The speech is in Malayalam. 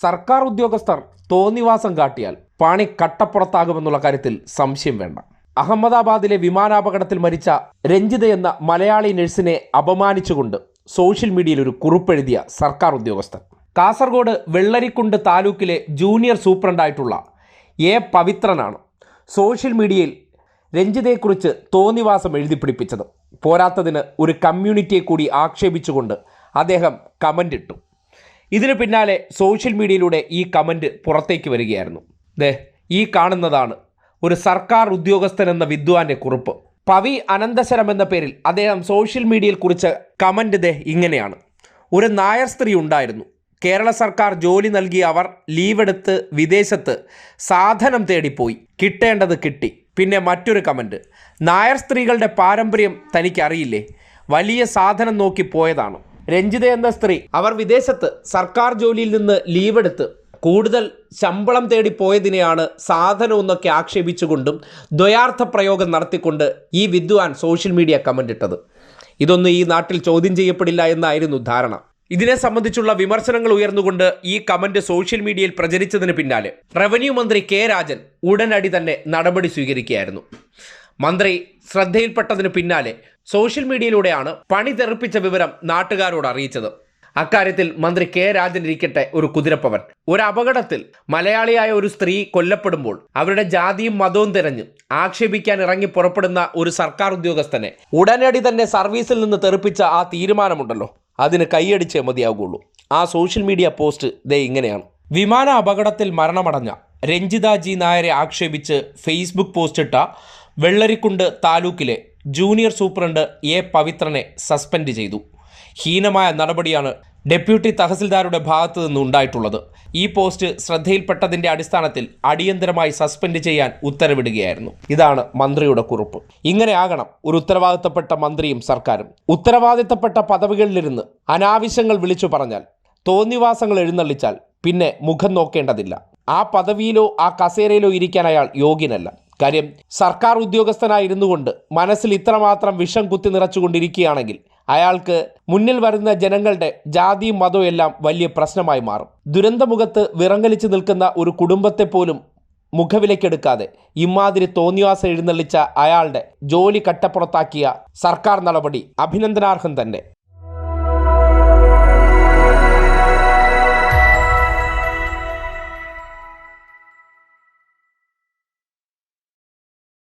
സർക്കാർ ഉദ്യോഗസ്ഥർ തോന്നിവാസം കാട്ടിയാൽ പണി കട്ടപ്പുറത്താകുമെന്നുള്ള കാര്യത്തിൽ സംശയം വേണ്ട. അഹമ്മദാബാദിലെ വിമാനാപകടത്തിൽ മരിച്ച രഞ്ജിത എന്ന മലയാളി നഴ്സിനെ അപമാനിച്ചുകൊണ്ട് സോഷ്യൽ മീഡിയയിൽ ഒരു കുറിപ്പെഴുതിയ സർക്കാർ ഉദ്യോഗസ്ഥൻ. കാസർഗോഡ് വെള്ളരിക്കുണ്ട് താലൂക്കിലെ ജൂനിയർ സൂപ്രണ്ടായിട്ടുള്ള എ പവിത്രനാണ് സോഷ്യൽ മീഡിയയിൽ രഞ്ജിതയെക്കുറിച്ച് തോന്നിവാസം എഴുതി പിടിപ്പിച്ചത്. പോരാത്തതിന് ഒരു കമ്മ്യൂണിറ്റിയെ കൂടി ആക്ഷേപിച്ചുകൊണ്ട് അദ്ദേഹം കമന്റ് ഇട്ടു ഇതിന് പിന്നാലെ സോഷ്യൽ മീഡിയയിലൂടെ ഈ കമന്റ് പുറത്തേക്ക് വരികയായിരുന്നു. ദേ ഈ കാണുന്നതാണ് ഒരു സർക്കാർ ഉദ്യോഗസ്ഥൻ എന്ന വിദ്വാന്റെ കുറിപ്പ്. പവി അനന്തശരം എന്ന പേരിൽ അദ്ദേഹം സോഷ്യൽ മീഡിയയിൽ കുറിച്ച കമന്റ് ദേ ഇങ്ങനെയാണ്. ഒരു നായർ സ്ത്രീ ഉണ്ടായിരുന്നു. കേരള സർക്കാർ ജോലി നൽകിയ അവർ ലീവെടുത്ത് വിദേശത്ത് സാധനം തേടിപ്പോയി. കിട്ടേണ്ടത് കിട്ടി. പിന്നെ മറ്റൊരു കമന്റ് നായർ സ്ത്രീകളുടെ പാരമ്പര്യം തനിക്കറിയില്ലേ? വലിയ സാധനം നോക്കി പോയതാണ്. രഞ്ജിത എന്ന സ്ത്രീ. അവർ വിദേശത്ത് സർക്കാർ ജോലിയിൽ നിന്ന് ലീവെടുത്ത് കൂടുതൽ ശമ്പളം തേടി പോയതിനെയാണ് സാധനമെന്നൊക്കെ ആക്ഷേപിച്ചുകൊണ്ടും ദ്വയാർത്ഥ പ്രയോഗം നടത്തിക്കൊണ്ട് ഈ വിദ്വാൻ സോഷ്യൽ മീഡിയ കമന്റ് ഇട്ടത് ഇതൊന്നും ഈ നാട്ടിൽ ചോദ്യം ചെയ്യപ്പെടില്ല എന്നായിരുന്നു ധാരണ. ഇതിനെ സംബന്ധിച്ചുള്ള വിമർശനങ്ങൾ ഉയർന്നുകൊണ്ട് ഈ കമന്റ് സോഷ്യൽ മീഡിയയിൽ പ്രചരിച്ചതിന് പിന്നാലെ റവന്യൂ മന്ത്രി കെ രാജൻ ഉടനടി തന്നെ നടപടി സ്വീകരിക്കുകയായിരുന്നു. മന്ത്രി ശ്രദ്ധയിൽപ്പെട്ടതിന് പിന്നാലെ സോഷ്യൽ മീഡിയയിലൂടെയാണ് പണി തെറിപ്പിച്ച വിവരം നാട്ടുകാരോട് അറിയിച്ചത്. അക്കാര്യത്തിൽ മന്ത്രി കെ രാജൻ ഇരിക്കട്ടെ ഒരു കുതിരപ്പവൻ. ഒരു അപകടത്തിൽ മലയാളിയായ ഒരു സ്ത്രീ കൊല്ലപ്പെടുമ്പോൾ അവരുടെ ജാതിയും മതവും തിരഞ്ഞ് ആക്ഷേപിക്കാൻ ഇറങ്ങി പുറപ്പെടുന്ന ഒരു സർക്കാർ ഉദ്യോഗസ്ഥനെ ഉടനടി തന്നെ സർവീസിൽ നിന്ന് തെറിപ്പിച്ച ആ തീരുമാനമുണ്ടല്ലോ. അതിന് കൈയടിച്ചേ മതിയാകുള്ളൂ ആ സോഷ്യൽ മീഡിയ പോസ്റ്റ് ദേ ഇങ്ങനെയാണ്. വിമാന അപകടത്തിൽ മരണമടഞ്ഞ രഞ്ജിത ജി നായരെ ആക്ഷേപിച്ച് ഫേസ്ബുക്ക് പോസ്റ്റിട്ട വെള്ളരിക്കുണ്ട് താലൂക്കിലെ ജൂനിയർ സൂപ്രണ്ട് എ പവിത്രനെ സസ്പെൻഡ് ചെയ്തു. ഹീനമായ നടപടിയാണ് ഡെപ്യൂട്ടി തഹസിൽദാരുടെ ഭാഗത്തു നിന്നുണ്ടായിട്ടുള്ളത് ഈ പോസ്റ്റ് ശ്രദ്ധയിൽപ്പെട്ടതിന്റെ അടിസ്ഥാനത്തിൽ അടിയന്തരമായി സസ്പെൻഡ് ചെയ്യാൻ ഉത്തരവിടുകയായിരുന്നു. ഇതാണ് മന്ത്രിയുടെ കുറിപ്പ്. ഇങ്ങനെയാകണം ഒരു ഉത്തരവാദിത്തപ്പെട്ട മന്ത്രിയും സർക്കാരും. ഉത്തരവാദിത്തപ്പെട്ട പദവികളിലിരുന്ന് അനാവശ്യങ്ങൾ വിളിച്ചു പറഞ്ഞാൽ തോന്നിവാസങ്ങൾ എഴുന്നള്ളിച്ചാൽ പിന്നെ മുഖം നോക്കേണ്ടതില്ല. ആ പദവിയിലോ ആ കസേരയിലോ ഇരിക്കാൻ അയാൾ യോഗ്യനല്ല. കാര്യം സർക്കാർ ഉദ്യോഗസ്ഥനായിരുന്നു കൊണ്ട് മനസ്സിൽ ഇത്രമാത്രം വിഷം കുത്തി നിറച്ചുകൊണ്ടിരിക്കുകയാണെങ്കിൽ അയാൾക്ക് മുന്നിൽ വരുന്ന ജനങ്ങളുടെ ജാതിയും മതവും എല്ലാം വലിയ പ്രശ്നമായി മാറും. ദുരന്തമുഖത്ത് വിറങ്ങലിച്ച് നിൽക്കുന്ന ഒരു കുടുംബത്തെ പോലും മുഖവിലക്കെടുക്കാതെ ഇമാതിരി തോന്നിവാസം എഴുന്നള്ളിച്ച അയാളുടെ ജോലി കട്ടപ്പുറത്താക്കിയ സർക്കാർ നടപടി അഭിനന്ദനാർഹം തന്നെ.